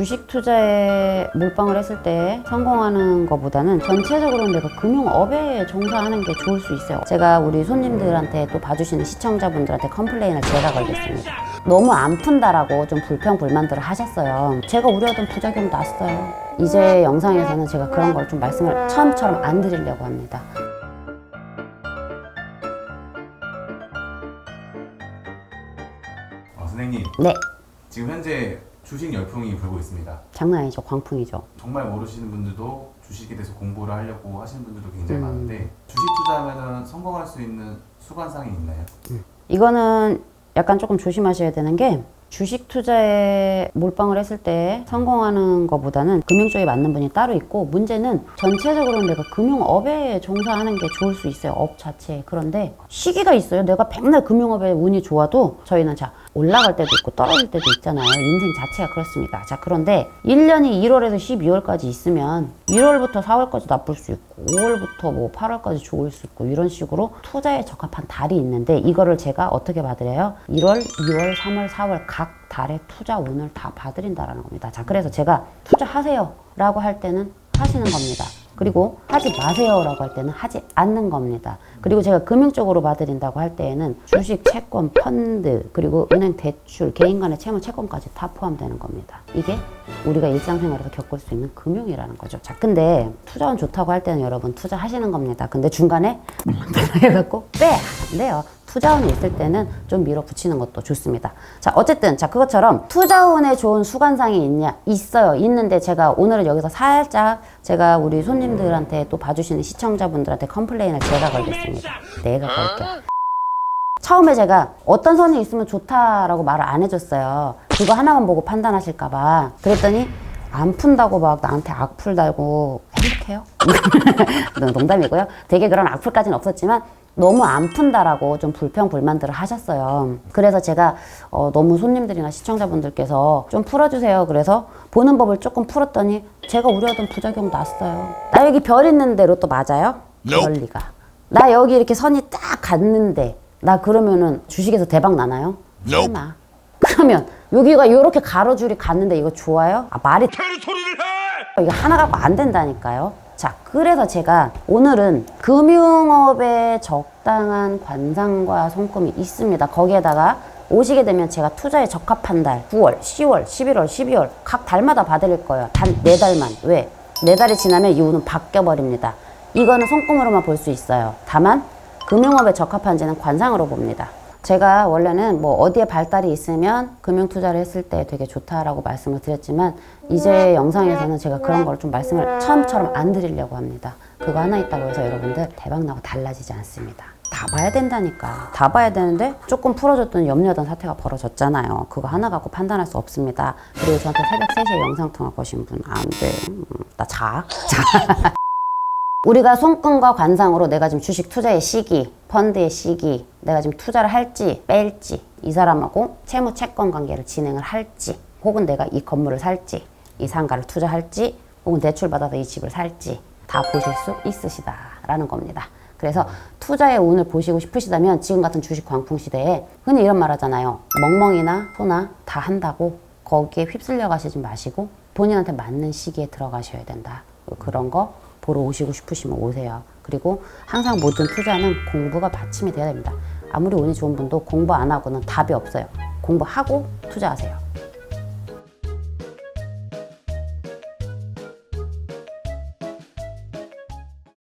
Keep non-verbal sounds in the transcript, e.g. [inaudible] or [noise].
주식 투자에 몰빵을 했을 때 성공하는 것보다는 전체적으로 내가 금융업에 종사하는 게 좋을 수 있어요. 제가 우리 손님들한테 또 봐주시는 시청자분들한테 컴플레인을 제가 걸겠습니다. 너무 안 푼다라고 좀 불평 불만들을 하셨어요. 제가 우려하던 부작용 났어요. 이제 영상에서는 제가 그런 걸 좀 말씀을 처음처럼 안 드리려고 합니다. 어, 선생님 네, 지금 현재 주식 열풍이 불고 있습니다. 장난 아니죠. 광풍이죠. 정말 모르시는 분들도 주식에 대해서 공부를 하려고 하시는 분들도 굉장히 음. 많은데 주식 투자하면 성공할 수 있는 수관상이 있나요? 이거는 약간 조금 조심하셔야 되는 게 주식 투자에 몰빵을 했을 때 성공하는 것보다는 금융 쪽에 맞는 분이 따로 있고 문제는 전체적으로 내가 금융업에 종사하는 게 좋을 수 있어요. 업 자체에. 그런데 시기가 있어요. 내가 맨날 금융업에 운이 좋아도 저희는 자 올라갈 때도 있고 떨어질 때도 있잖아요. 인생 자체가 그렇습니다. 자 그런데 1년이 1월에서 12월까지 있으면 1월부터 4월까지 나쁠 수 있고 5월부터 뭐 8월까지 좋을 수 있고 이런 식으로 투자에 적합한 달이 있는데 이거를 제가 어떻게 봐드려요? 1월, 2월, 3월, 4월 각 달의 투자 운을 다 봐드린다라는 겁니다. 자 그래서 제가 투자하세요 라고 할 때는 하시는 겁니다. 그리고 하지 마세요라고 할 때는 하지 않는 겁니다. 그리고 제가 금융 쪽으로 봐드린다고 할 때에는 주식, 채권, 펀드, 그리고 은행 대출, 개인 간의 채무, 채권까지 다 포함되는 겁니다. 이게 우리가 일상생활에서 겪을 수 있는 금융이라는 거죠. 자, 근데 투자원 좋다고 할 때는 여러분 투자하시는 겁니다. 근데 중간에 해갖고 빼! 안 돼요. 투자운이 있을 때는 좀 밀어붙이는 것도 좋습니다. 자, 어쨌든, 자, 그것처럼 투자운에 좋은 수관상이 있냐? 있어요. 있는데 제가 오늘은 여기서 살짝 제가 우리 손님들한테 또 봐주시는 시청자분들한테 컴플레인을 제가 걸겠습니다. 내가 걸게요. 처음에 제가 어떤 선이 있으면 좋다라고 말을 안 해줬어요. 그거 하나만 보고 판단하실까봐. 그랬더니 안 푼다고 막 나한테 악플 달고 행복해요? [laughs] 농담이고요. 되게 그런 악플까지는 없었지만 너무 안 푼다라고 좀 불평 불만들을 하셨어요. 그래서 제가 어, 너무 손님들이나 시청자분들께서 좀 풀어주세요. 그래서 보는 법을 조금 풀었더니 제가 우려하던 부작용 났어요. 나 여기 별 있는 대로 또 맞아요? 그럴 리가. 나 여기 이렇게 선이 딱 갔는데 나 그러면은 주식에서 대박 나나요? 설마. 그러면 여기가 이렇게 가로줄이 갔는데 이거 좋아요? 아 말이 이거 하나 갖고 안 된다니까요. 자, 그래서 제가 오늘은 금융업에 적당한 관상과 손금이 있습니다. 거기에다가 오시게 되면 제가 투자에 적합한 달 9월, 10월, 11월, 12월 각 달마다 봐드릴 거예요. 단 네 달만. 왜? 네 달이 지나면 이 운은 바뀌어 버립니다. 이거는 손금으로만 볼 수 있어요. 다만 금융업에 적합한지는 관상으로 봅니다. 제가 원래는 뭐 어디에 발달이 있으면 금융 투자를 했을 때 되게 좋다라고 말씀을 드렸지만 이제 영상에서는 제가 그런 걸 좀 말씀을 처음처럼 안 드리려고 합니다. 그거 하나 있다고 해서 여러분들 대박 나고 달라지지 않습니다. 다 봐야 된다니까. 다 봐야 되는데 조금 풀어줬더니 염려하던 사태가 벌어졌잖아요. 그거 하나 갖고 판단할 수 없습니다. 그리고 저한테 새벽 3시에 영상 통화 거신 분 안 돼. 음, 나 자. 자. [laughs] 우리가 손금과 관상으로 내가 지금 주식 투자의 시기, 펀드의 시기, 내가 지금 투자를 할지 뺄지, 이 사람하고 채무 채권 관계를 진행을 할지, 혹은 내가 이 건물을 살지, 이 상가를 투자할지, 혹은 대출 받아서 이 집을 살지 다 보실 수 있으시다라는 겁니다. 그래서 투자의 운을 보시고 싶으시다면 지금 같은 주식 광풍 시대에 흔히 이런 말 하잖아요. 멍멍이나 소나 다 한다고 거기에 휩쓸려 가시지 마시고 본인한테 맞는 시기에 들어가셔야 된다. 그런 거 보러 오시고 싶으시면 오세요. 그리고 항상 모든 투자는 공부가 받침이 돼야 됩니다. 아무리 운이 좋은 분도 공부 안 하고는 답이 없어요. 공부하고 투자하세요.